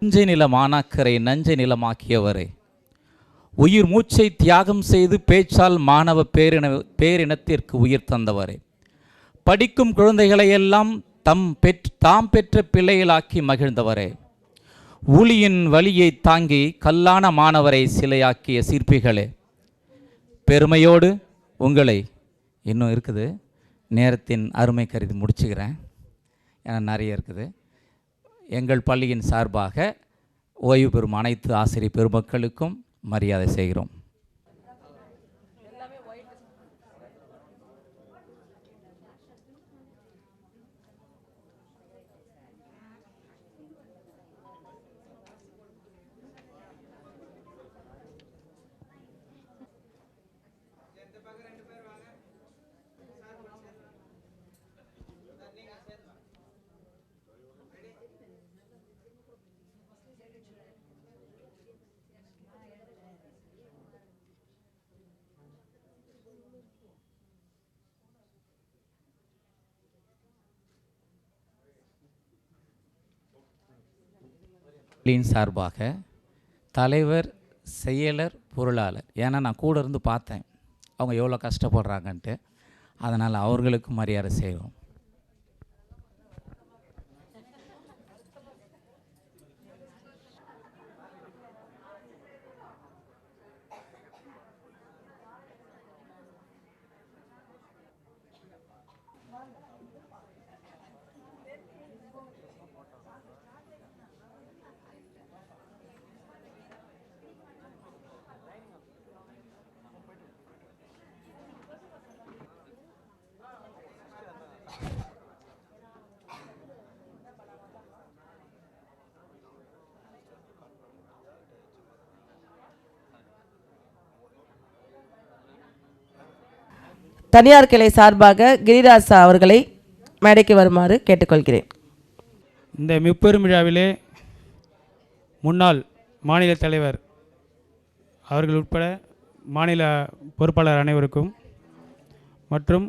நஞ்சை நில மாணாக்கரை நஞ்சை நிலமாக்கியவரே. உயிர் மூச்சை தியாகம் செய்து பேச்சால் மாணவ பேரின பேரினத்திற்கு உயிர் தந்தவரே. படிக்கும் குழந்தைகளையெல்லாம் தம் பெற் தாம் பெற்ற பிள்ளைகளாக்கி மகிழ்ந்தவரே. ஊழியின் வழியை தாங்கி கல்லான மாணவரை சிலையாக்கிய சிற்பிகளே பெருமையோடு உங்களை இன்னும் இருக்குது. நேரத்தின் அருமை கருதி முடிச்சுக்கிறேன். ஏன்னா நிறைய இருக்குது. எங்கள் பள்ளியின் சார்பாக ஓய்வு பெறும் அனைத்து ஆசிரியர் பெருமக்களுக்கும் மரியாதை செய்கிறோம். பள்ளியின் சார்பாக தலைவர் செயலர் பொருளாளர். ஏன்னா நான் கூட இருந்து பார்த்தேன். அவங்க எவ்வளோ கஷ்டப்படுறாங்கன்ட்டு. அதனால் அவர்களுக்கு மரியாதை செய்வோம். தனியார் கிளை சார்பாக கிரிராஜ் அவர்களை மேடைக்கு வருமாறு கேட்டுக்கொள்கிறேன். இந்த முப்பெரும் விழாவிலே முன்னாள் மாநில தலைவர் அவர்கள் உட்பட மாநில பொறுப்பாளர் அனைவருக்கும் மற்றும்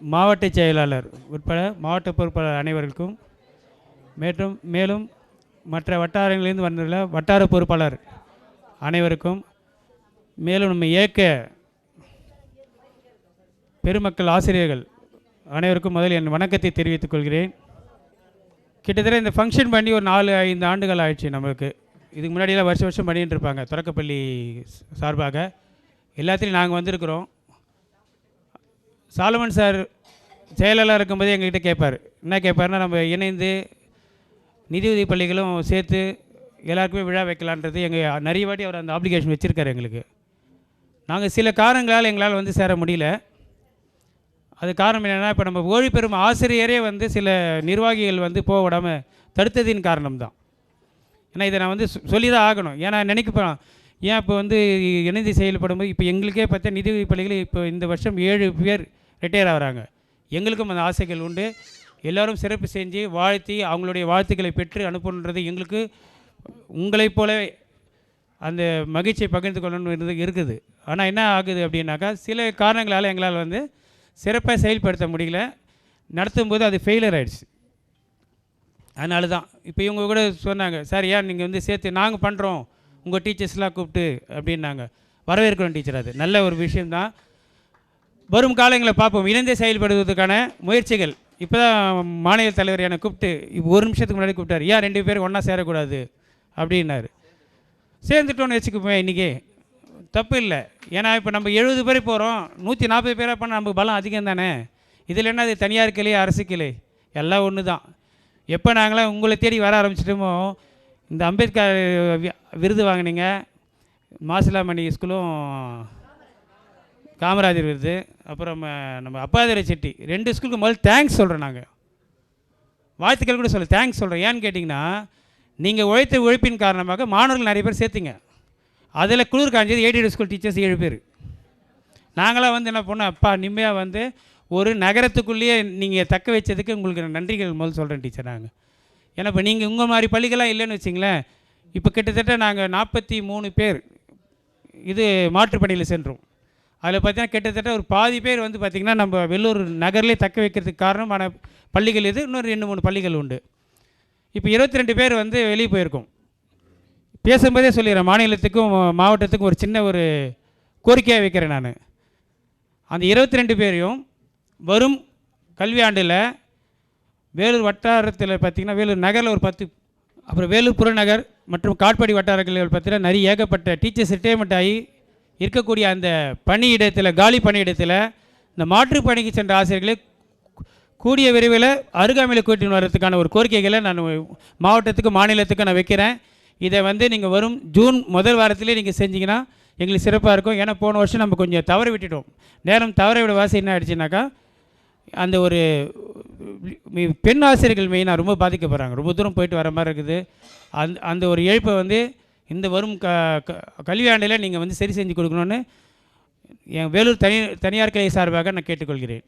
மாவட்ட செயலாளர் உட்பட மாவட்ட பொறுப்பாளர் அனைவருக்கும் மற்றும் மேலும் மற்ற வட்டாரங்களிலிருந்து வந்துள்ள வட்டார பொறுப்பாளர் அனைவருக்கும் மேலும் நம்ம இயக்க பெருமக்கள் ஆசிரியர்கள் அனைவருக்கும் முதல் என் வணக்கத்தை தெரிவித்துக் கொள்கிறேன். கிட்டத்தட்ட இந்த ஃபங்க்ஷன் பண்ணி ஒரு நாலு ஐந்து ஆண்டுகள் ஆயிடுச்சு நம்மளுக்கு. இதுக்கு முன்னாடியெல்லாம் வருஷம் வருஷம் பண்ணிட்டு இருப்பாங்க தொடக்கப்பள்ளி சார்பாக. எல்லாத்துலேயும் நாங்கள் வந்திருக்கிறோம். சாலமன் சார் செயலாளர் இருக்கும்போதே எங்ககிட்ட கேட்பார். என்ன கேட்பாருன்னா நம்ம இணைந்து நிதியுதவி பள்ளிகளும் சேர்த்து எல்லாருக்குமே விழா வைக்கலான்றது எங்கள் நிறைய வாட்டி அவர் அந்த ஆப்ளிகேஷன் வச்சுருக்காரு எங்களுக்கு. நாங்கள் சில காரணங்களால் எங்களால் வந்து சேர முடியல. அது காரணம் என்னென்னா இப்போ நம்ம ஓய்வு பெறும் ஆசிரியரே வந்து சில நிர்வாகிகள் வந்து போக விடாமல் தடுத்ததின் காரணம்தான். ஏன்னா இதை நான் வந்து சொல்லி தான் ஆகணும். ஏன்னா நினைக்கப்போம் ஏன் இப்போ வந்து இணைந்து செயல்படும்போது இப்போ எங்களுக்கே பார்த்தா நிதி பள்ளிகளில் இப்போ இந்த வருஷம் ஏழு பேர் ரிட்டையர் ஆகிறாங்க. எங்களுக்கும் அந்த ஆசைகள் உண்டு. எல்லோரும் சிறப்பு செஞ்சு வாழ்த்தி அவங்களுடைய வாழ்த்துக்களை பெற்று அனுப்பணுன்றது எங்களுக்கு உங்களைப் போல அந்த மகிழ்ச்சியை பகிர்ந்து கொள்ளணும் இருக்குது. ஆனால் என்ன ஆகுது அப்படின்னாக்கா சில காரணங்களால் எங்களால் வந்து சிறப்பாக செயல்படுத்த முடியல. நடத்தும்போது அது ஃபெயிலியர் ஆகிடுச்சு அதனால தான் இப்போ இவங்க கூட சொன்னாங்க சார் ஏன் நீங்கள் வந்து சேர்த்து நாங்கள் பண்ணுறோம் உங்கள் டீச்சர்ஸ்லாம் கூப்பிட்டு அப்படின்னாங்க. வரவேற்கிறோம் டீச்சர் அது. நல்ல ஒரு விஷயம்தான். வரும் காலங்களை பார்ப்போம். இணைந்தே செயல்படுவதற்கான முயற்சிகள். இப்போ தான் மாநில தலைவர் என்னை கூப்பிட்டு இப்போ ஒரு நிமிஷத்துக்கு முன்னாடி கூப்பிட்டாரு. ஏன் ரெண்டு பேரும் ஒன்றா சேரக்கூடாது? அப்படின்னாரு. சேர்ந்துட்டோன்னு வச்சுக்கோமே இன்றைக்கி தப்பு இல்லை ஏன்னா இப்போ நம்ம எழுபது பேர் போகிறோம் நூற்றி நாற்பது பேராக பண்ணால் நமக்கு பலம் அதிகம் தானே? இதில் என்ன அது தனியார் கிளை அரசு கிளை? எல்லாம் ஒன்று தான் எப்போ நாங்களாம் உங்களை தேடி வர ஆரம்பிச்சிட்டோமோ இந்த அம்பேத்கர் வி- விருது வாங்கினீங்க. மாசிலாமணி ஸ்கூலும் காமராஜர் விருது. அப்புறம் நம்ம அப்பாதுரை செட்டி. ரெண்டு ஸ்கூலுக்கு முதல்ல தேங்க்ஸ் சொல்கிறோம் நாங்கள் வாழ்த்துக்கள் கூட சொல்ல தேங்க்ஸ் சொல்கிறேன் ஏன்னு கேட்டிங்கன்னா நீங்கள் உழைத்த உழைப்பின் காரணமாக மாணவர்கள் நிறைய பேர் சேர்த்திங்க. அதில் குளிர் காஞ்சது எய்டட் ஸ்கூல் டீச்சர்ஸ் ஏழு பேர். நாங்களாம் வந்து என்ன பண்ணோம் அப்பா நிம்மதியாக வந்து ஒரு நகரத்துக்குள்ளேயே நீங்கள் தக்க வச்சதுக்கு உங்களுக்கு நன்றிகள் முதல் சொல்கிறேன் டீச்சர் நாங்கள் ஏன்னா இப்போ நீங்கள் உங்கள் மாதிரி பள்ளிகள்லாம் இல்லைன்னு வச்சிங்களேன் இப்போ கிட்டத்தட்ட நாங்கள் நாற்பத்தி மூணு பேர் இது மாற்றுப்பணியில் சென்றோம். அதில் பார்த்தீங்கன்னா கிட்டத்தட்ட ஒரு பாதி பேர் வந்து பார்த்திங்கன்னா நம்ம வெள்ளூர் நகர்லேயே தக்க வைக்கிறதுக்கு காரணமான பள்ளிகள் இது இன்னொரு ரெண்டு மூணு பள்ளிகள் உண்டு. இப்போ இருபத்தி ரெண்டு பேர் வந்து வெளியே போயிருக்கோம். பேசும்போதே சொல்லிடுறேன். மாநிலத்துக்கும் மாவட்டத்துக்கும் ஒரு சின்ன ஒரு கோரிக்கையாக வைக்கிறேன் நான். அந்த இருபத்தி ரெண்டு பேரையும் வரும் கல்வியாண்டில் வேலூர் வட்டாரத்தில் பார்த்திங்கன்னா வேலூர் நகரில் ஒரு பத்து அப்புறம் வேலூர் புறநகர் மற்றும் காட்பாடி வட்டாரங்களில் பார்த்தீங்கன்னா நிறைய ஏகப்பட்ட டீச்சர்ஸ் ரிட்டையர்மெண்ட் ஆகி இருக்கக்கூடிய அந்த பணியிடத்தில் காலி பணியிடத்தில் இந்த மாற்றுப் பணிக்கு சென்ற ஆசிரியர்களை கூடிய விரைவில் அருகாமையில் கூட்டின்னு வர்றதுக்கான ஒரு கோரிக்கைகளை நான் மாவட்டத்துக்கு மாநிலத்துக்கு நான் வைக்கிறேன். இதை வந்து நீங்கள் வரும் ஜூன் முதல் வாரத்திலே நீங்கள் செஞ்சிங்கன்னா எங்களுக்கு சிறப்பாக இருக்கும். ஏன்னா போன வருஷம் நம்ம கொஞ்சம் தவற விட்டுட்டோம். நேரம் தவற விட வாசி என்ன ஆயிடுச்சுனாக்கா அந்த ஒரு பெண் ஆசிரியர்கள் மெயினாக ரொம்ப பாதிக்கப்படுறாங்க. ரொம்ப தூரம் போயிட்டு வர மாதிரி இருக்குது. அந்த அந்த ஒரு இழப்பை வந்து இந்த வரும் க க- கல்வியாண்டில் நீங்கள் வந்து சரி செஞ்சு கொடுக்கணும்னு என் வேலூர் தனி தனியார் கலை சார்பாக நான் கேட்டுக்கொள்கிறேன்.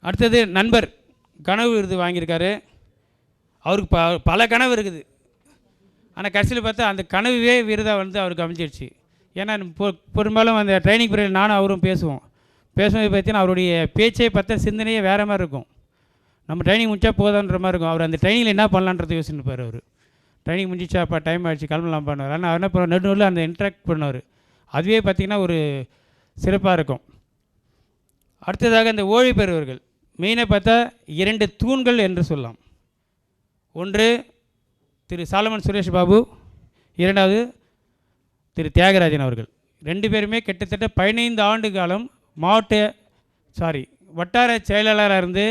அடுத்தது நண்பர் கனவு விருது வாங்கியிருக்காரு. அவருக்கு ப பல கனவு இருக்குது. ஆனால் கடைசியில் பார்த்தா அந்த கனவுவே விருதாக வந்து அவருக்கு அமைஞ்சிடுச்சு ஏன்னா பொ- பெரும்பாலும் அந்த ட்ரைனிங் பீரியட் நானும் அவரும் பேசுவோம். பேசும்போது பார்த்தீங்கன்னா அவருடைய பேச்சே பார்த்தா சிந்தனையே வேறு மாதிரி இருக்கும். நம்ம ட்ரைனிங் முடிச்சா போதான்ற மாதிரி இருக்கும். அவர் அந்த ட்ரைனிங்கில் என்ன பண்ணலான்றது யோசிச்சுப்பார் அவர். ட்ரைனிங் முடிஞ்சிச்சா அப்போ டைம் ஆகிடுச்சு கிளம்பலாம் பண்ணுவார் ஆனால் அவர் என்ன பண்ணுவார்? நடுநூலில் அந்த இன்ட்ராக்ட் பண்ணுவார். அதுவே பார்த்திங்கன்னா ஒரு சிறப்பாக இருக்கும். அடுத்ததாக இந்த ஓய்வு பெறுவர்கள் மெயினாக பார்த்தா இரண்டு தூண்கள் என்று சொல்லலாம். ஒன்று திரு சாலமன் சுரேஷ் பாபு இரண்டாவது திரு தியாகராஜன் அவர்கள். ரெண்டு பேருமே கிட்டத்தட்ட பதினைந்து ஆண்டு காலம் மாவட்ட சாரி வட்டார செயலாளராக இருந்து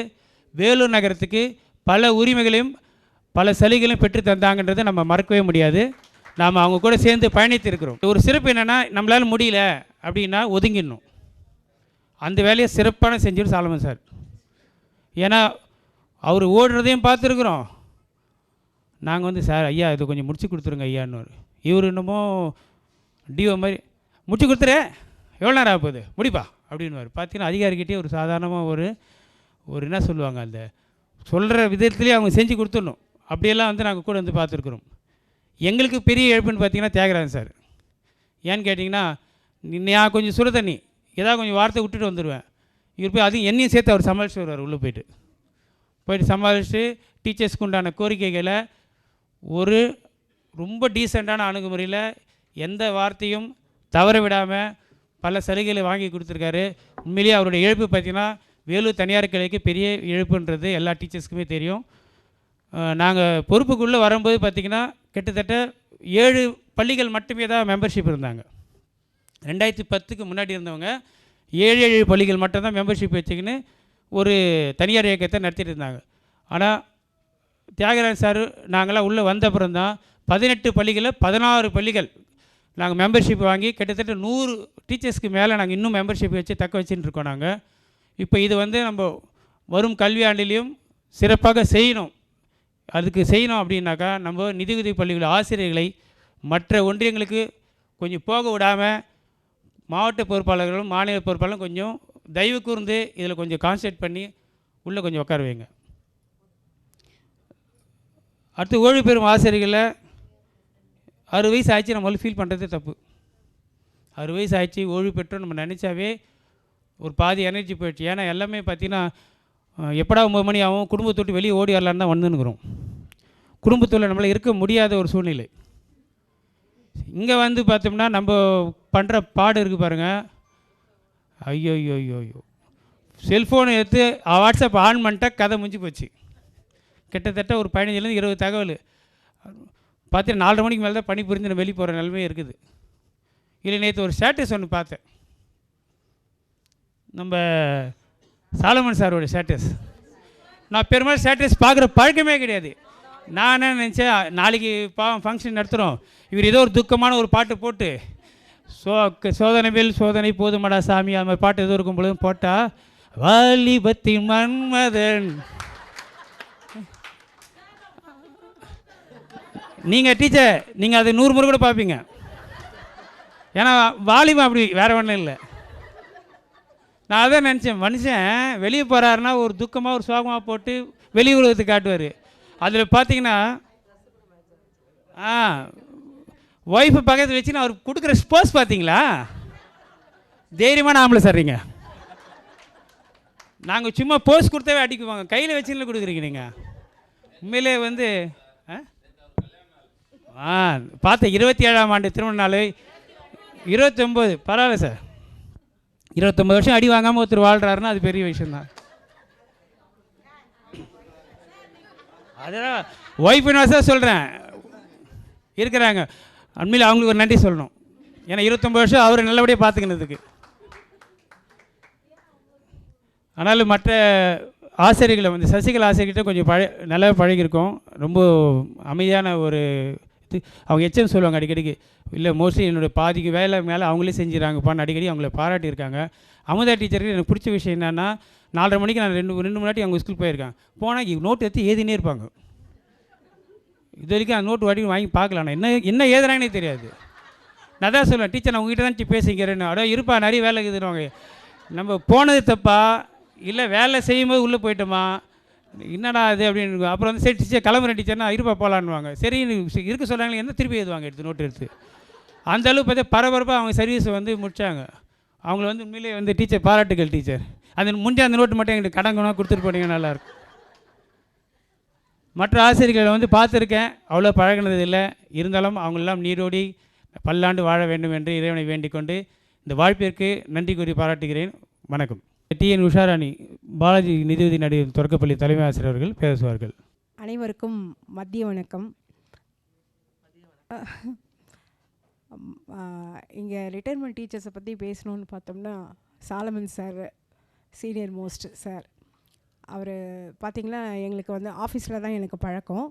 வேலூர் நகரத்துக்கு பல உரிமைகளையும் பல சலுகைகளையும் பெற்று தந்தாங்கன்றதை நம்ம மறக்கவே முடியாது. நாம் அவங்க கூட சேர்ந்து பயணித்திருக்கிறோம் ஒரு சிறப்பு என்னென்னா நம்மளால் முடியல அப்படின்னா ஒதுங்கிடணும். அந்த வேலையை சிறப்பான செஞ்சிடும் சாலமன் சார். ஏன்னா அவர் ஓடுறதையும் பார்த்துருக்குறோம். நாங்கள் வந்து சார் ஐயா இது கொஞ்சம் முடிச்சு கொடுத்துருங்க ஐயான்னு. இவர் என்னமோ டிஓ மாதிரி முடிச்சு கொடுத்துரு எவ்வளோ நேரம் ஆக போகுது முடிப்பா. அப்படின்னுவார். பார்த்தீங்கன்னா அதிகாரிக்கிட்டே ஒரு சாதாரணமாக ஒரு ஒரு என்ன சொல்லுவாங்க அந்த சொல்கிற விதத்துலேயே அவங்க செஞ்சு கொடுத்துடணும். அப்படியெல்லாம் வந்து நாங்கள் கூட வந்து பார்த்துருக்குறோம் எங்களுக்கு பெரிய இழப்புன்னு பார்த்தீங்கன்னா தியாகராஜன் சார். ஏன்னு கேட்டிங்கன்னா நான் கொஞ்சம் சுட தண்ணி ஏதாவது கொஞ்சம் வார்த்தை விட்டுட்டு வந்துடுவேன் இவர் போய் அதையும் என்னையும் சேர்த்து அவர் சமாளிச்சு வருவார் உள்ளே போயிட்டு. போயிட்டு சமாளித்து டீச்சர்ஸ்க்கு உண்டான கோரிக்கைகளை ஒரு ரொம்ப டீசெண்டான அணுகுமுறையில் எந்த வார்த்தையும் தவற விடாமல் பல சலுகைகளை வாங்கி கொடுத்துருக்காரு. உண்மையிலேயே அவருடைய இழப்பு பார்த்தீங்கன்னா வேலூர் தனியார் கிளைக்கு பெரிய இழப்புன்றது எல்லா டீச்சர்ஸ்க்குமே தெரியும். நாங்கள் பொறுப்புக்குள்ளே வரும்போது பார்த்திங்கன்னா கிட்டத்தட்ட ஏழு பள்ளிகள் மட்டுமே தான் மெம்பர்ஷிப் இருந்தாங்க. ரெண்டாயிரத்தி பத்துக்கு முன்னாடி இருந்தவங்க ஏழு ஏழு பள்ளிகள் மட்டும்தான் மெம்பர்ஷிப் வச்சுக்கின்னு ஒரு தனியார் இயக்கத்தை நடத்திட்டு இருந்தாங்க. ஆனால் தியாகராஜ் சார் நாங்களாம் உள்ளே வந்த அப்புறம் தான் பதினெட்டு பள்ளிகளில் பதினாறு பள்ளிகள் நாங்கள் மெம்பர்ஷிப் வாங்கி கிட்டத்தட்ட நூறு டீச்சர்ஸ்க்கு மேலே நாங்கள் இன்னும் மெம்பர்ஷிப் வச்சு தக்க வச்சுட்டு இருக்கோம் நாங்கள். இப்போ இது வந்து நம்ம வரும் கல்வியாண்டிலையும் சிறப்பாக செய்யணும். அதுக்கு செய்யணும் அப்படின்னாக்கா நம்ம நிதியுதவி பள்ளிகள் ஆசிரியர்களை மற்ற ஒன்றியங்களுக்கு கொஞ்சம் போக விடாமல் மாவட்ட பொறுப்பாளர்களும் மாநில பொறுப்பாளரும் கொஞ்சம் தயவு கூர்ந்து இதில் கொஞ்சம் கான்சன்ட்ரேட் பண்ணி உள்ளே கொஞ்சம் உட்கார வைங்க அடுத்து ஓய்வு பெறும் ஆசிரியர்களை அறுபது வயசு ஆயிடுச்சு நம்மளால் ஃபீல் பண்ணுறதே தப்பு. அறுபது வயசு ஆயிடுச்சு ஓய்வு பெற்றோம் நம்ம நினச்சாவே ஒரு பாதி எனர்ஜி போயிடுச்சு. ஏன்னா எல்லாமே பார்த்தீங்கன்னா எப்படா ஒம்பது மணி ஆகும் குடும்பத்தை விட்டு வெளியே ஓடி வரலான்னு தான் வந்துன்னுக்குறோம். குடும்பத்தில் நம்மளால் இருக்க முடியாத ஒரு சூழ்நிலை. இங்கே வந்து பார்த்தோம்னா நம்ம பண்ணுற பாடு இருக்குது பாருங்கள் ஐயோ ஐயோ ஐயோ ஐயோ செல்ஃபோனை எடுத்து வாட்ஸ்அப் ஆன் பண்ணிட்டா கதை முடிஞ்சு போச்சு. கிட்டத்தட்ட ஒரு பதினஞ்சுலேருந்து இருபது தகவல். பார்த்து நாலரை மணிக்கு மேலே தான் பணி புரிஞ்சு நான் வெளியே போகிற நிலைமை இருக்குது. இல்லை நேற்று ஒரு ஸ்டேட்டஸ் ஒன்று பார்த்தேன். நம்ம சாலமன் சாரோட ஸ்டேட்டஸ் நான் பெரும்பாலும் ஸ்டேட்டஸ் பார்க்குற பழக்கமே கிடையாது. நான் என்ன நினச்சேன் நாளைக்கு பா ஃபங்க்ஷன் நடத்துகிறோம் இவர் ஏதோ ஒரு துக்கமான ஒரு பாட்டு போட்டு சோ சோதனை மேல் சோதனை போதுமடா சாமி அந்த மாதிரி பாட்டு எதுவும் இருக்கும் பொழுதும் போட்டால் வாலிபத்தின் மன்மதன் நீங்கள் டீச்சர் நீங்கள் அது நூறு முறை கூட பார்ப்பீங்க. ஏன்னா வாலிபம் அப்படி வேறு ஒன்றும் இல்லை. நான் அதான் நினச்சேன் மனுஷன் வெளியே போகிறாருன்னா ஒரு துக்கமாக ஒரு சோகமாக போட்டு வெளி உலகத்தை காட்டுவார். அதில் பார்த்தீங்கன்னா ஆ ஒய்ஃபை பக்கத்தில் வச்சுன்னு அவர் கொடுக்குற ஸ்போர்ட்ஸ் பார்த்தீங்களா தைரியமான ஆம்பளை சரிங்க. நாங்கள் சும்மா போஸ் கொடுத்தாவே அடிக்குவாங்க. கையில் வச்சுன்னு கொடுக்குறீங்க நீங்கள் உண்மையிலே வந்து ஆ ஆ பார்த்த இருபத்தி ஏழாம் ஆண்டு திருமண நாள் இருபத்தொம்போது பரவாயில்ல சார். இருபத்தொம்பது வருஷம் அடி வாங்காமல் ஒருத்தர் வாழ்கிறாருன்னா அது பெரிய விஷயம்தான். அதெல்லாம் ஒய்ஃபுன்னு தான் சொல்கிறேன் இருக்கிறாங்க. உண்மையில் அவங்களுக்கு ஒரு நன்றி சொல்லணும். ஏன்னா இருபத்தொம்பது வருஷம் அவரை நல்லபடியாக பார்த்துக்கினதுக்கு. ஆனாலும் மற்ற ஆசிரியர்களை வந்து சசிகலா ஆசிரியர்கிட்ட கொஞ்சம் பழ நல்லா பழகியிருக்கோம். ரொம்ப அமைதியான ஒரு அவங்க எச்சம் சொல்லுவாங்க அடிக்கடிக்கு இல்லை மோஸ்ட்லி என்னுடைய பாதிக்கு வேலை மேலே அவங்களே செஞ்சுறாங்கப்பான்னு அடிக்கடி அவங்கள பாராட்டியிருக்காங்க. அமுதா டீச்சருக்கு எனக்கு பிடிச்ச விஷயம் என்னென்னா நாலரை மணிக்கு நான் ரெண்டு ரெண்டு மணி அவங்க ஸ்கூல் போயிருக்கேன் போனால் நோட் எடுத்து எழுதினே இருப்பாங்க. இது வரைக்கும் அந்த நோட்டு வாட்டி வாங்கி பார்க்கல. நான் என்ன என்ன எழுதுறாங்கன்னே தெரியாது. நான் தான் சொல்லுவேன் டீச்சர் நான் உங்ககிட்ட தான் பேசிக்கிறேன்னு. அடோ இருப்பா நிறைய வேலை இருக்குதுன்னு நம்ம போனது தப்பா? இல்லை வேலை செய்யும்போது உள்ளே போயிட்டோமா? என்னடா இது அப்படின்னு அப்புறம் வந்து சரி டீச்சர் கிளம்புற டீச்சர்னா இருப்பா போகலான்னுவாங்க சரி இருக்க சொல்கிறாங்களே என்ன திருப்பி எழுதுவாங்க எடுத்து நோட்டு எடுத்து. அந்த அளவுக்கு பார்த்தா பரபரப்பாக அவங்க சர்வீஸை வந்து முடித்தாங்க அவங்கள வந்து உண்மையிலே வந்து டீச்சர் பாராட்டுகள் டீச்சர். அந்த முடிஞ்ச அந்த நோட்டு மட்டும் எங்களுக்கு கடங்கணும் கொடுத்துட்டு போனீங்க நல்லாயிருக்கும் மற்ற ஆசிரியர்களை வந்து பார்த்துருக்கேன். அவ்வளோ பழகினது இல்லை. இருந்தாலும் அவங்களெல்லாம் நீரோடி பல்லாண்டு வாழ வேண்டும் என்று இறைவனை வேண்டிக் கொண்டு இந்த வாழ்ப்பிற்கு நன்றி கூறி பாராட்டுகிறேன். வணக்கம். டிஎன் உஷாராணி பாலாஜி நிதியுதவி நடிகர் தொடக்கப்பள்ளி தலைமை ஆசிரியர் அவர்கள் பேசுவார்கள். அனைவருக்கும் மதிய வணக்கம். இங்கே ரிட்டைர்மெண்ட் டீச்சர்ஸை பற்றி பேசணும்னு பார்த்தோம்னா Solomon sir senior most sir அவர் பார்த்திங்கன்னா எங்களுக்கு வந்து ஆஃபீஸில் தான் எனக்கு பழக்கம்.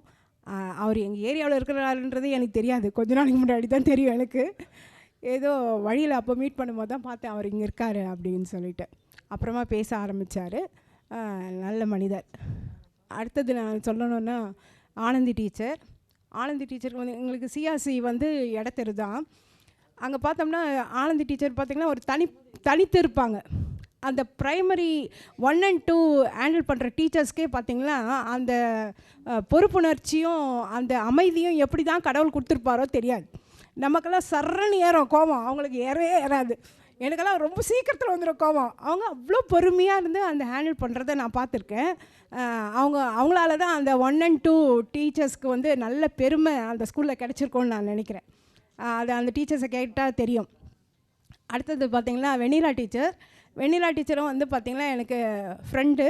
அவர் எங்கள் ஏரியாவில் இருக்கிறாருன்றது எனக்கு தெரியாது. கொஞ்ச நாளைக்கு முன்னாடி தான் தெரியும் எனக்கு. ஏதோ வழியில் அப்போ மீட் பண்ணும்போது தான் பார்த்தேன் அவர் இங்கே இருக்கார் அப்படின்னு சொல்லிட்டு. அப்புறமா பேச ஆரம்பித்தார் நல்ல மனிதர். அடுத்தது நான் சொல்லணுன்னா ஆனந்தி டீச்சர். ஆனந்தி டீச்சருக்கு வந்து எங்களுக்கு சிஆர்சி வந்து இடத்தெரு தான். அங்கே பார்த்தோம்னா ஆனந்தி டீச்சர் பார்த்திங்கன்னா ஒரு தனி தனித்து இருப்பாங்க. அந்த primary one and two handle பண்ணுற டீச்சர்ஸ்க்கே பார்த்திங்கன்னா அந்த பொறுப்புணர்ச்சியும் அந்த அமைதியும் எப்படி தான் கடவுள் கொடுத்துருப்பாரோ தெரியாது. நமக்கெல்லாம் சர்றன்னு ஏறும் கோபம். அவங்களுக்கு ஏறவே ஏறாது. எனக்கெல்லாம் ரொம்ப சீக்கிரத்தில் வந்துடும் கோவம் அவங்க அவ்வளோ பொறுமையாக இருந்து அந்த ஹேண்டில் பண்ணுறத நான் பார்த்துருக்கேன். அவங்க அவங்களால தான் அந்த ஒன் அண்ட் டூ டீச்சர்ஸ்க்கு வந்து நல்ல பெருமை அந்த ஸ்கூலில் கிடச்சிருக்கோன்னு நான் நினைக்கிறேன். அது அந்த டீச்சர்ஸை கேட்டால் தெரியும். அடுத்தது பார்த்திங்கன்னா வெண்ணிலா டீச்சர் வெண்ணிலா டீச்சரும் வந்து பார்த்திங்கன்னா எனக்கு ஃப்ரெண்டு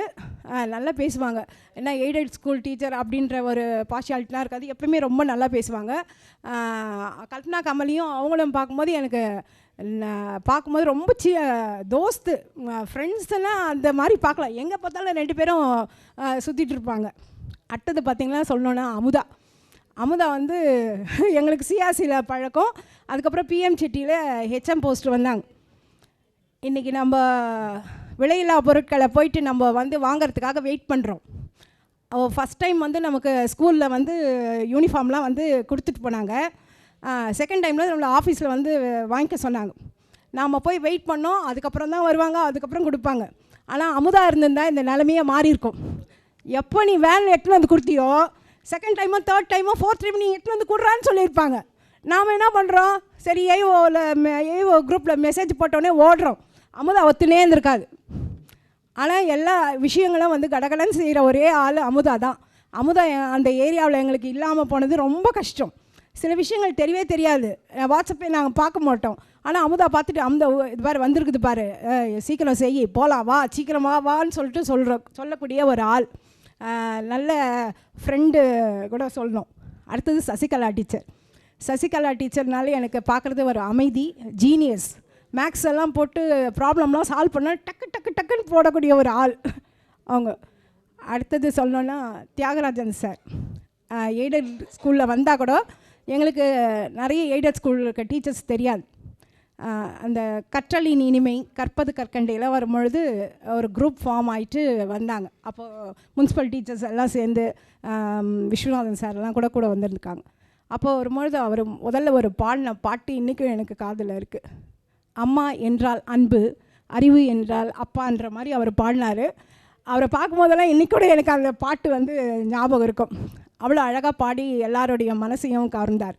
நல்லா பேசுவாங்க. ஏன்னா எய்டட் ஸ்கூல் டீச்சர் அப்படின்ற ஒரு பார்ஷியாலிட்டிலாம் இருக்காது. எப்பவுமே ரொம்ப நல்லா பேசுவாங்க. கல்பனா கமலியும் அவங்களும் பார்க்கும்போது எனக்கு பார்க்கும்போது ரொம்ப சி தோஸ்து. ஃப்ரெண்ட்ஸ் எல்லாம் அந்த மாதிரி பார்க்கலாம் எங்கே பார்த்தாலும் ரெண்டு பேரும் சுற்றிட்டு இருப்பாங்க. அடுத்தது பார்த்திங்கன்னா சொல்லணுன்னா அமுதா. அமுதா வந்து எங்களுக்கு சிஆர்சியில் பழக்கம். அதுக்கப்புறம் பிஎம் செட்டியில் ஹெச்எம் போஸ்ட் வந்தாங்க. இன்றைக்கி நம்ம விலையில்லா பொருட்களை போயிட்டு நம்ம வந்து வாங்குறதுக்காக வெயிட் பண்ணுறோம் அவள் ஃபஸ்ட் டைம் வந்து நமக்கு ஸ்கூலில் வந்து யூனிஃபார்ம்லாம் வந்து கொடுத்துட்டு போனாங்க. செகண்ட் டைமில் நம்மளை ஆஃபீஸில் வந்து வாங்கிக்க சொன்னாங்க. நாம் போய் வெயிட் பண்ணோம் அதுக்கப்புறம் தான் வருவாங்க அதுக்கப்புறம் கொடுப்பாங்க. ஆனால் அமுதா இருந்திருந்தால் இந்த நிலமையே மாறி இருக்கும். எப்போ நீ வேன் எட்டுன்னு வந்து கொடுத்தியோ செகண்ட் டைமோ தேர்ட் டைமோ ஃபோர்த் டைம் நீ எட்டுன்னு வந்து கொடுறான்னு சொல்லியிருப்பாங்க. நாம் என்ன பண்ணுறோம் சரி ஏஓவில் ஏஓ குரூப்பில் மெசேஜ் போட்டோடனே ஓடுறோம். அமுதா ஒத்துனே இருந்திருக்காது. ஆனால் எல்லா விஷயங்களும் வந்து கடகடன்னு செய்கிற ஒரே ஆள் அமுதா தான். அமுதா அந்த ஏரியாவில் எங்களுக்கு இல்லாமல் போனது ரொம்ப கஷ்டம். சில விஷயங்கள் தெரியவே தெரியாது. வாட்ஸ்அப்பே நாங்கள் பார்க்க மாட்டோம். ஆனால் அமுதா பார்த்துட்டு அந்த இது பாரு வந்திருக்குது பாரு. சீக்கிரம் செய் போகலாம் வா சீக்கிரம் வா வான்னு சொல்லிட்டு சொல்கிற சொல்லக்கூடிய ஒரு ஆள். நல்ல ஃப்ரெண்டு கூட சொல்லணும். அடுத்தது சசிகலா டீச்சர் சசிகலா டீச்சர்னாலே எனக்கு பார்க்குறது ஒரு அமைதி ஜீனியஸ் மேக்ஸ் எல்லாம் போட்டு ப்ராப்ளம்லாம் சால்வ் பண்ணால் டக்கு டக்கு டக்குன்னு போடக்கூடிய ஒரு ஆள். அவங்க. அடுத்தது சொல்லணுன்னா தியாகராஜன் சார். எய்டட் ஸ்கூலில் வந்தால் கூட எங்களுக்கு நிறைய எய்டட் ஸ்கூலில் இருக்க டீச்சர்ஸ் தெரியாது. அந்த கற்றலின் இனிமை கற்பது கற்கண்டையில் வரும்பொழுது ஒரு குரூப் ஃபார்ம் ஆயிட்டு வந்தாங்க. அப்போது முன்சிபல் டீச்சர்ஸ் எல்லாம் சேர்ந்து விஸ்வநாதன் சார் எல்லாம் கூட கூட வந்திருக்காங்க. அப்போது வரும்பொழுது அவர் முதல்ல ஒரு பாடின பாட்டு இன்றைக்கும் எனக்கு காதில் இருக்குது அம்மா என்றால் அன்பு அறிவு என்றால் அப்பான்ற மாதிரி அவர் பாடினார். அவரை பார்க்கும்போதெல்லாம் இன்றைக்கூட கூட எனக்கு அந்த பாட்டு வந்து ஞாபகம் இருக்கும். அவ்வளோ அழகாக பாடி எல்லாருடைய மனசையும் கவர்ந்தார்.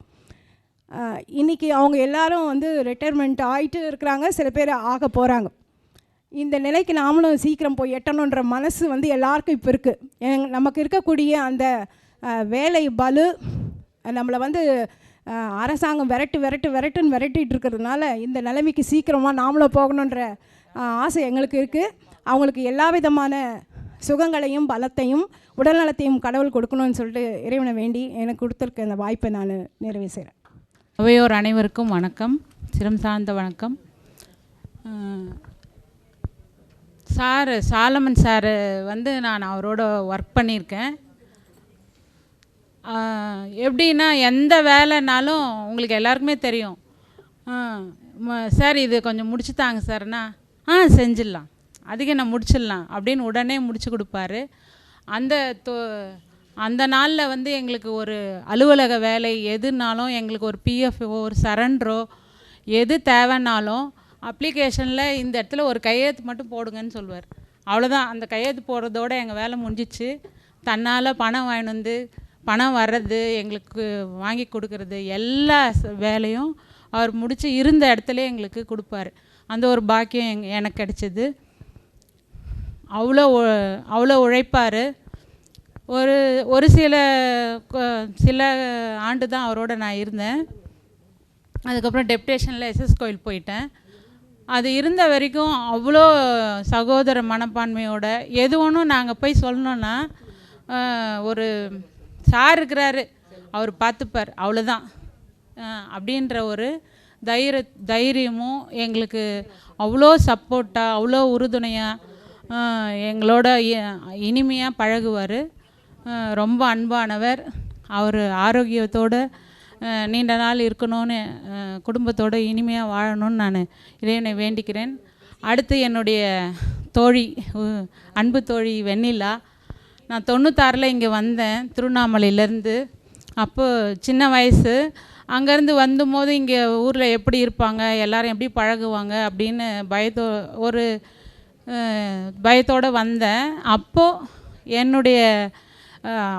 இன்றைக்கி இன்னைக்கு அவங்க எல்லாரும் வந்து ரிட்டையர்மெண்ட் ஆகிட்டு இருக்கிறாங்க. சில பேர் ஆக போகிறாங்க இந்த நிலைக்கு நாமளும் சீக்கிரம் போய் எட்டணுன்ற மனசு வந்து எல்லாருக்கும் இப்போ இருக்குது நமக்கு இருக்கக்கூடிய அந்த வேலை பலு நம்மளை வந்து அரசாங்கம் விரட்டு விரட்டு விரட்டுன்னு விரட்டிட்டு இருக்கிறதுனால இந்த நிலைமைக்கு சீக்கிரமாக நாமளும் போகணுன்ற ஆசை எங்களுக்கு இருக்குது அவங்களுக்கு எல்லா விதமான சுகங்களையும் பலத்தையும் உடல்நலத்தையும் கடவுள் கொடுக்கணும்னு சொல்லிட்டு இறைவனை வேண்டி எனக்கு கொடுத்துருக்க அந்த வாய்ப்பை நான் நிறைவு செய்கிறேன் அவையோர் அனைவருக்கும் வணக்கம். சிரம் சார்ந்த வணக்கம். சார் சாலமன் சார் வந்து நான் அவரோட ஒர்க் பண்ணியிருக்கேன். எப்படின்னா எந்த வேலைனாலும் உங்களுக்கு எல்லாருக்குமே தெரியும். சார் இது கொஞ்சம் முடிச்சு தாங்க சார்னா ஆ செஞ்சிடலாம். அதுக்கு நான் முடிச்சிடலாம். அப்படின்னு உடனே முடிச்சு கொடுப்பாரு. அந்த தொ அந்த நாளில் வந்து எங்களுக்கு ஒரு அலுவலக வேலை எதுனாலும் எங்களுக்கு ஒரு பிஎஃப்ஓ ஒரு சரண்டரோ எது தேவைன்னாலும் அப்ளிகேஷனில் இந்த இடத்துல ஒரு கையெழுத்து மட்டும் போடுங்கன்னு சொல்லுவார். அவ்வளோதான் அந்த கையெழுத்து போடுறதோட எங்கள் வேலை முடிஞ்சிச்சு. தன்னால் பணம் வாங்கிட்டு வந்து பணம் வர்றது எங்களுக்கு வாங்கி கொடுக்கறது எல்லா வேலையும் அவர் முடித்து இருந்த இடத்துல எங்களுக்கு கொடுப்பாரு. அந்த ஒரு பாக்கியம் எங் எனக்கு கிடச்சிது. அவ்வளோ அவ்வளோ உழைப்பார். ஒரு ஒரு சில சில ஆண்டு தான் அவரோட நான் இருந்தேன். அதுக்கப்புறம் டெப்டேஷனில் எஸ்எஸ் கோயில் போயிட்டேன். அது இருந்த வரைக்கும் அவ்வளோ சகோதர மனப்பான்மையோட எது ஒன்றும் நாங்கள் போய் சொல்லணுன்னா ஒரு சார் இருக்கிறாரு. அவர் பார்த்துப்பார். அவ்வளோதான் அப்படின்ற ஒரு தைரிய தைரியமும் எங்களுக்கு அவ்வளோ சப்போர்ட்டாக அவ்வளோ உறுதுணையாக எங்களோட இனிமையாக பழகுவார். ரொம்ப அன்பானவர். அவர் ஆரோக்கியத்தோடு நீண்ட நாள் இருக்கணும்னு குடும்பத்தோடு இனிமையாக வாழணும்னு நான் இறைவனை வேண்டிக்கிறேன். அடுத்து என்னுடைய தோழி அன்பு தோழி வெண்ணிலா. நான் தொண்ணூத்தாறில் இங்கே வந்தேன் திருவண்ணாமலையிலேருந்து. அப்போது சின்ன வயசு அங்கேருந்து வந்தும்போது இங்கே ஊரில் எப்படி இருப்பாங்க எல்லோரும் எப்படி பழகுவாங்க அப்படின்னு பயத்தோ ஒரு பயத்தோடு வந்தேன். அப்போது என்னுடைய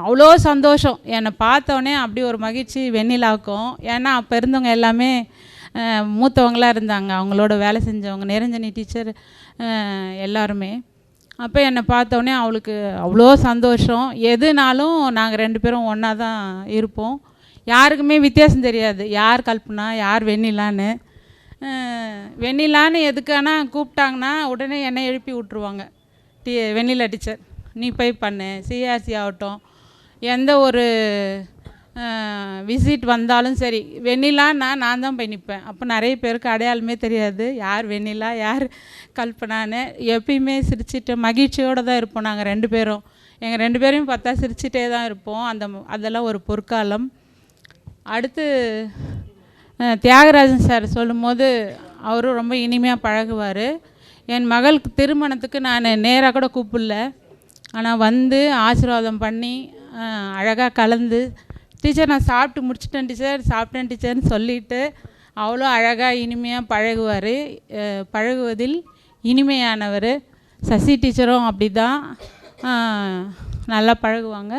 அவ்வளோ சந்தோஷம். என்னை பார்த்தோன்னே அப்படி ஒரு மகிழ்ச்சி வெண்ணிலாக்கும் ஏன்னா அப்போ இருந்தவங்க எல்லாமே மூத்தவங்களாக இருந்தாங்க. அவங்களோட வேலை செஞ்சவங்க நிரஞ்சனி டீச்சர் எல்லாருமே. அப்போ என்னை பார்த்தோன்னே அவளுக்கு அவ்வளோ சந்தோஷம். எதுனாலும் நாங்கள் ரெண்டு பேரும் ஒன்றா தான் இருப்போம். யாருக்குமே வித்தியாசம் தெரியாது. யார் கல்பனா யார் வெண்ணிலான்னு. வெண்ணிலான்னு எதுக்கானா கூப்பிட்டாங்கன்னா உடனே என்னை எழுப்பி விட்ருவாங்க டி வெண்ணிலா டீச்சர் நீ போய் பண்ணு. சிஆர்சி ஆகட்டும். எந்த ஒரு விசிட் வந்தாலும் சரி. வெண்ணிலான்னா நான் தான் போய் நிற்பேன் அப்போ நிறைய பேருக்கு அடையாளமே தெரியாது. யார் வெண்ணிலா யார் கல்பனான்னு. எப்பயுமே சிரிச்சிட்டு மகிழ்ச்சியோடு தான் இருப்போம் நாங்கள் ரெண்டு பேரும். எங்கள் ரெண்டு பேரையும் பார்த்தா சிரிச்சிட்டே தான் இருப்போம். அந்த அதெல்லாம் ஒரு பொற்காலம். அடுத்து தியாகராஜன் சார் சொல்லும்போது அவரும் ரொம்ப இனிமையாக பழகுவார். என் மகளுக்கு திருமணத்துக்கு நான் நேராக கூட கூப்பிடல. ஆனால் வந்து ஆசீர்வாதம் பண்ணி அழகாக கலந்து டீச்சர் நான் சாப்பிட்டு முடிச்சிட்டேன் டீச்சர் சாப்பிட்டேன் டீச்சர்னு சொல்லிட்டு அவ்வளோ அழகாக இனிமையாக பழகுவார். பழகுவதில் இனிமையானவர். சசி டீச்சரும் அப்படி தான் நல்லா பழகுவாங்க.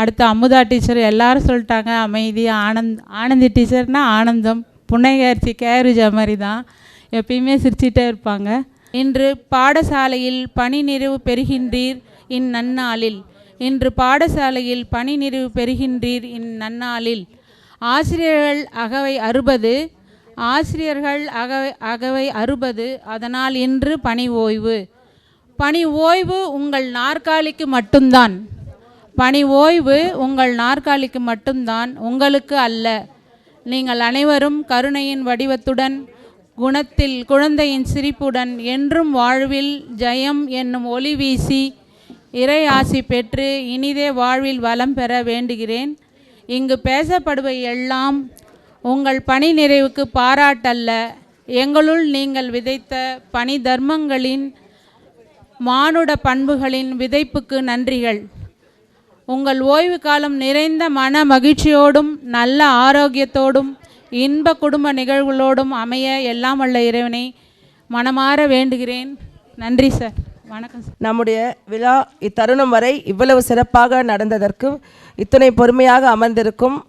அடுத்து அமுதா டீச்சர் எல்லாரும் சொல்லிட்டாங்க அமைதி ஆனந்த் ஆனந்தி டீச்சர்னால் ஆனந்தம் புன்னைகரிசி கேரிஜா மாதிரி தான் எப்பயுமே சிரிச்சிட்டே இருப்பாங்க. இன்று பாடசாலையில் பணி நிறைவு பெறுகின்றீர் இந்நன்னாளில் இன்று பாடசாலையில் பணி நிறைவு பெறுகின்றீர் இந்நன்னாளில் ஆசிரியர்கள் அகவை அறுபது ஆசிரியர்கள் அகவை அகவை அறுபது அதனால் இன்று பணி ஓய்வு. பணி ஓய்வு உங்கள் நாற்காலிக்கு மட்டும்தான். பணி ஓய்வு உங்கள் நாற்காலிக்கு மட்டும்தான். உங்களுக்கு அல்ல. நீங்கள் அனைவரும் கருணையின் வடிவத்துடன் குணத்தில் குழந்தையின் சிரிப்புடன் என்றும் வாழ்வில் ஜெயம் என்னும் ஒளி வீசி இறை ஆசி பெற்று இனிதே வாழ்வில் வளம் பெற வேண்டுகிறேன். இங்கு பேசப்படுவை எல்லாம் உங்கள் பணி நிறைவுக்கு பாராட்டல்ல. எங்களுள் நீங்கள் விதைத்த பணி தர்மங்களின் மானுட பண்புகளின் விதைப்புக்கு நன்றிகள். உங்கள் ஓய்வு காலம் நிறைந்த மன மகிழ்ச்சியோடும் நல்ல ஆரோக்கியத்தோடும் இன்ப குடும்ப நிகழ்வுகளோடும் அமைய எல்லாம் வல்ல இறைவனை மனமாற வேண்டுகிறேன். நன்றி சார். வணக்கம் சார். நம்முடைய விழா இத்தருணம் வரை இவ்வளவு சிறப்பாக நடந்ததற்கு இத்தனை பொறுமையாக அமர்ந்திருக்கும்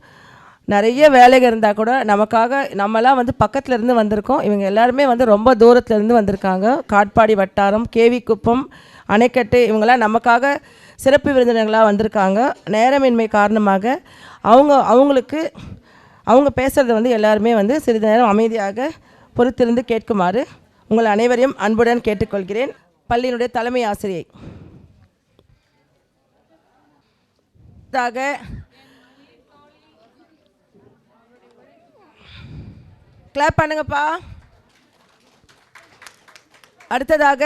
நிறைய வேலைகள் இருந்தால் கூட நமக்காக நம்மலாம் வந்து பக்கத்துல இருந்து வந்திருக்கோம். இவங்க எல்லாருமே வந்து ரொம்ப தூரத்துல இருந்து வந்திருக்காங்க. காட்பாடி வட்டாரம் கேவி குப்பம் அணைக்கட்டு இவங்களாம் நமக்காக சிறப்பு விருந்தினர்களாக வந்திருக்காங்க. நேரமின்மை காரணமாக அவங்க அவங்களுக்கு அவங்க பேசுகிறத வந்து எல்லாருமே வந்து சிறிது நேரம் அமைதியாக பொறுத்திருந்து கேட்குமாறு உங்கள் அனைவரையும் அன்புடன் கேட்டுக்கொள்கிறேன். பள்ளியினுடைய தலைமை ஆசிரியை. கிளாப் பண்ணுங்கப்பா. அடுத்ததாக